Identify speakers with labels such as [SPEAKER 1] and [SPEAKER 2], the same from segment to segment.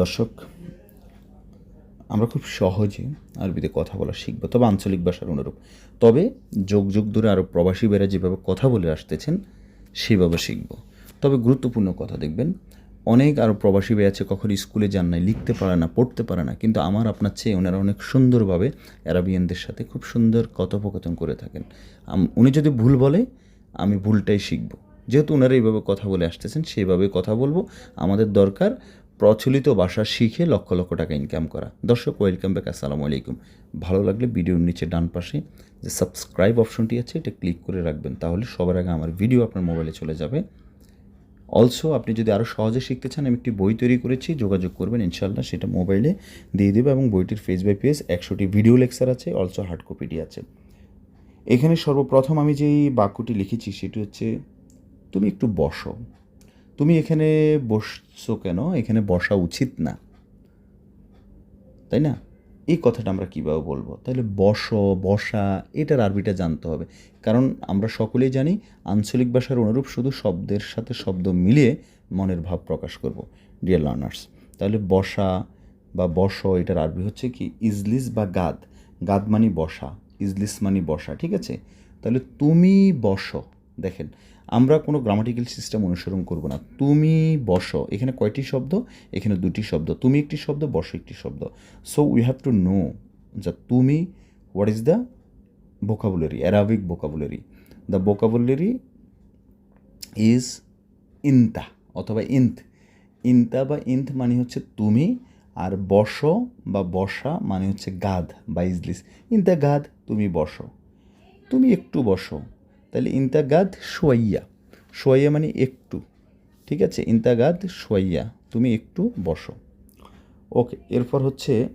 [SPEAKER 1] দর্শক, আমরা খুব সহজে আরবিতে কথা বলা শিখব, তবে আঞ্চলিক ভাষার অনুরূপ। তবে যোগ যোগ ধরে আরও প্রবাসী বেরা যেভাবে কথা বলে আসতেছেন, সেভাবে শিখব। তবে গুরুত্বপূর্ণ কথা দেখবেন, অনেক আরও প্রবাসী বেয়ে আছে কখনো স্কুলে যান নাই, লিখতে পারে না, পড়তে পারে না, কিন্তু আমার আপনার চেয়ে ওনারা অনেক সুন্দরভাবে অ্যারাবিয়ানদের সাথে খুব সুন্দর কথোপকথন করে থাকেন। উনি যদি ভুল বলে, আমি ভুলটাই শিখব। যেহেতু ওনারা এইভাবে কথা বলে আসতেছেন, সেইভাবে কথা বলব। আমাদের দরকার প্রচলিত ভাষা শিখে লক্ষ লক্ষ টাকা ইনকাম করা। দর্শক ওয়েলকাম ব্যাক আসসালামু আলাইকুম। ভালো লাগলে ভিডিওর নিচে ডান পাশে যে সাবস্ক্রাইব অপশনটি আছে, এটা ক্লিক করে রাখবেন, তাহলে সবার আগে আমার ভিডিও আপনার মোবাইলে চলে যাবে। অলসো আপনি যদি আরও সহজে শিখতে চান, আমি একটি বই তৈরি করেছি, যোগাযোগ করবেন ইনশাল্লাহ সেটা মোবাইলে দিয়ে দেবে এবং বইটির ফেস বাই পেজ একশোটি ভিডিও লেকচার আছে অলসো হার্ড কপিটি আছে। এখানে সর্বপ্রথম আমি যেই বাক্যটি লিখেছি, সেটি হচ্ছে, তুমি একটু বসো। তুমি এখানে বসছো কেন? এখানে বসা উচিত না। তাই না? এই কথাটা আমরা কীভাবে বলব? তাহলে বস, বসা, এটার আরবিটা জানতে হবে। কারণ আমরা সকলেই জানি, আঞ্চলিক ভাষার অনুরূপ শুধু শব্দের সাথে শব্দ মিলিয়ে মনের ভাব প্রকাশ করব ডিয়ার লার্নার্স তাহলে বসা বা বস, এটার আরবি হচ্ছে কি? ইজলিস বা গাদ। গাদ মানি বসা, ইজলিস মানি বসা, ঠিক আছে? তাহলে তুমি বসো, দেখেন। আমরা কোনো গ্রামাটিক্যাল সিস্টেম অনুসরণ করব না। তুমি বসো, এখানে কয়টি শব্দ? এখানে দুটি শব্দ। তুমি একটি শব্দ, বসো একটি শব্দ। So we have to know যা তুমি what is the vocabulary Arabic vocabulary? The vocabulary is ইনতা অথবা ইন্থ ইনতা বা ইন্থ মানে হচ্ছে তুমি, আর বসো বা বসা মানে হচ্ছে গাদ বা ইজলিস। ইনতা গাদ তুমি বসো। তুমি একটু বসো। তাহলে ইনতা গাদ সোয়াইয়া মানে একটু ঠিক আছে? ইনতা গাদ সোয়াইয়া তুমি একটু বসো। ওকে এরপর হচ্ছে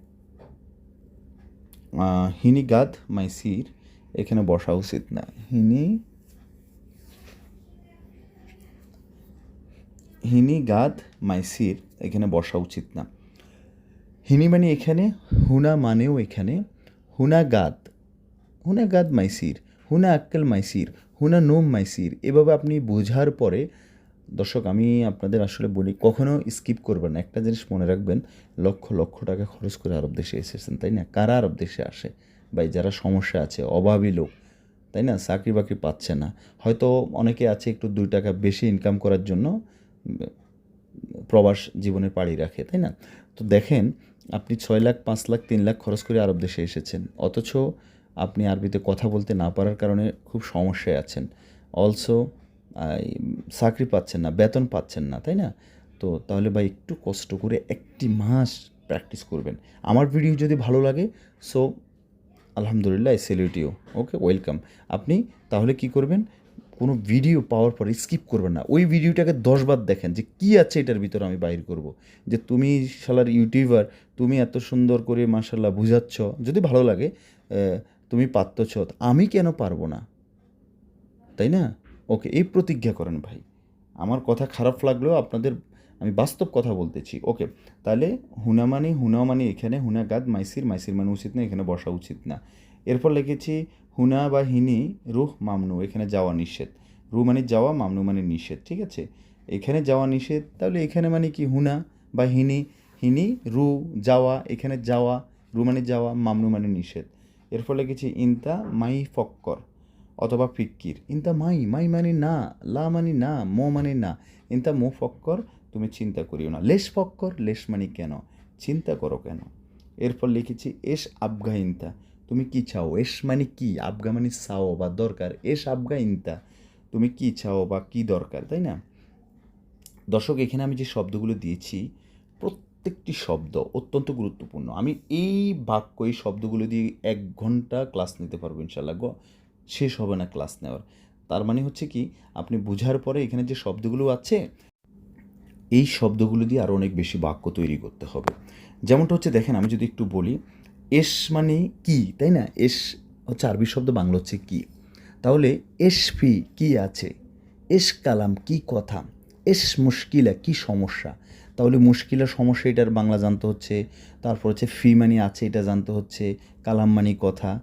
[SPEAKER 1] আহ, হিনি গাদ মাইসির এখানে বসা উচিত না। হিনি হিনি গাদ মাইসির এখানে বসা উচিত না। হিনি মানে এখানে হুনা মানেও এখানে হুনা গাদ হুনা গাদ মাইসির হুনা আক্কেল মাইসির হুনা নোম মাইসির এভাবে আপনি বোঝার পরে, দর্শক, আমি আপনাদের আসলে বলি, কখনো স্কিপ করবেন না। একটা জিনিস মনে রাখবেন, লক্ষ লক্ষ টাকা খরচ করে আরব দেশে এসেছেন, তাই না? কারা আরব দেশে আসে? ভাই, যারা সমস্যা আছে, অভাবী লোক, তাই না? চাকরি বাকরি পাচ্ছে না। হয়তো অনেকে আছে একটু দুই টাকা বেশি ইনকাম করার জন্য, প্রবাস জীবনে পাড়ি রাখে, তাই না? তো দেখেন, আপনি ছয় লাখ, পাঁচ লাখ, তিন লাখ খরচ করে আরব দেশে এসেছেন। অথচ আপনি আরবিতে কথা বলতে না পারার কারণে খুব সমস্যায় আছেন। অলসো চাকরি পাচ্ছেন না, বেতন পাচ্ছেন না, তাই না? তো তাহলে ভাই একটু কষ্ট করে একটি মাস প্র্যাকটিস করবেন। আমার ভিডিও যদি ভালো লাগে সো আলহামদুলিল্লাহ সেলিউট ইউ ওকে ওয়েলকাম আপনি তাহলে কি করবেন? কোনো ভিডিও পাওয়ার পরে স্কিপ করবেন না। ওই ভিডিওটাকে দশবার দেখেন যে কি আছে এটার ভিতরে আমি বাইর করব। যে তুমি শালার ইউটিউবার তুমি এত সুন্দর করে মাসাল্লাহ বুঝাচ্ছ। যদি ভালো লাগে তুমি পারতছ আমি কেন পারব না? তাই না? ওকে, এই প্রতিজ্ঞা করেন ভাই। আমার কথা খারাপ লাগলেও আপনাদের আমি বাস্তব কথা বলতেছি। ওকে, তাহলে হুনা মানে হুনা মানে এখানে, হুনা গাদ মাইসির মাইসির মানে উচিত না, এখানে বসা উচিত না। এরপর লিখেছি, হুনা বা হিনি, রুহ মামনু, এখানে যাওয়া নিষেধ। রু মানে যাওয়া, মামনু মানে নিষেধ, ঠিক আছে? এখানে যাওয়া নিষেধ, তাহলে এখানে মানে কি হুনা বা হিনি? হিনি রু যাওয়া, এখানে যাওয়া রু মানে যাওয়া, মামনু মানে নিষেধ। এরপর লিখেছি ইনতা মাই ফক্কর অথবা ফিক্কির। ইনতা মাই মাই মানে না, লা মানে না, মো মানে না। ইনতা মো ফক্কর, তুমি চিন্তা করিও না। লেশ ফক্কর, লেশ মানে কেন? চিন্তা করো কেন? এরপর লিখেছি এস আবগা ইনতা। তুমি কি চাও? এস মানে কি? আবগা মানে চাও বা দরকার। এস আবগা ইনতা। তুমি কি চাও বা কি দরকার? তাই না? দর্শক, এখানে আমি যে শব্দগুলো দিয়েছি প্রত্যেকটি শব্দ অত্যন্ত গুরুত্বপূর্ণ। আমি এই বাক্য, এই শব্দগুলো দিয়ে এক ঘণ্টা ক্লাস নিতে পারব ইনশাল্লাহ শেষ হবে না ক্লাস নেওয়ার। তার মানে হচ্ছে কি, আপনি বুঝার পরে এখানে যে শব্দগুলো আছে, এই শব্দগুলো দিয়ে আরও অনেক বেশি বাক্য তৈরি করতে হবে। যেমনটা হচ্ছে দেখেন, আমি যদি একটু বলি, এস মানে কি, তাই না? এস হচ্ছে আরবি শব্দ, বাংলা হচ্ছে কি। তাহলে এসফি কি আছে? এস কালাম কি কথা? এস মুশকিলা কি সমস্যা? তাহলে মুশকিলের সমস্যা এটার বাংলা জানতে হচ্ছে, তারপর হচ্ছে ফি মানি আছে এটা জানতে হচ্ছে কালাম মানি কথা।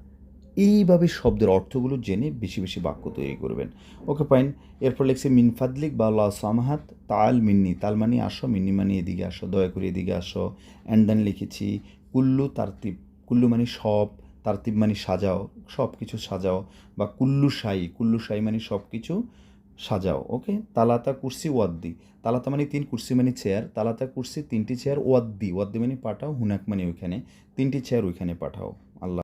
[SPEAKER 1] এইভাবে শব্দের অর্থগুলো জেনে বেশি বেশি বাক্য তৈরি করবেন। ওকে পাইন এরপর লিখছি মিনফাদলিক বা লা সামহাত, তাল মিন্নি। তাল মানি আসো, মিন্নি মানি এদিকে আসো, দয়া করে এদিকে আসো। অ্যান্ড দেন লিখেছি, কুল্লু তারতিব। কুল্লু মানে সব, তারতিব মানে সাজাও সব কিছু সাজাও। বা কুল্লু সাই কুল্লু সাই মানে সব কিছু সাজাও ওকে তালাতা কুর্সি ওয়াদ্দি। তালাতা মানে তিন, কুর্সি মানে চেয়ার তালাতা কুর্সি তিনটি চেয়ার ওয়াদ্দি। ওয়াদ্দি মানে পাঠাও, হুনাক মানে ওইখানে। তিনটি চেয়ার ওইখানে পাঠাও।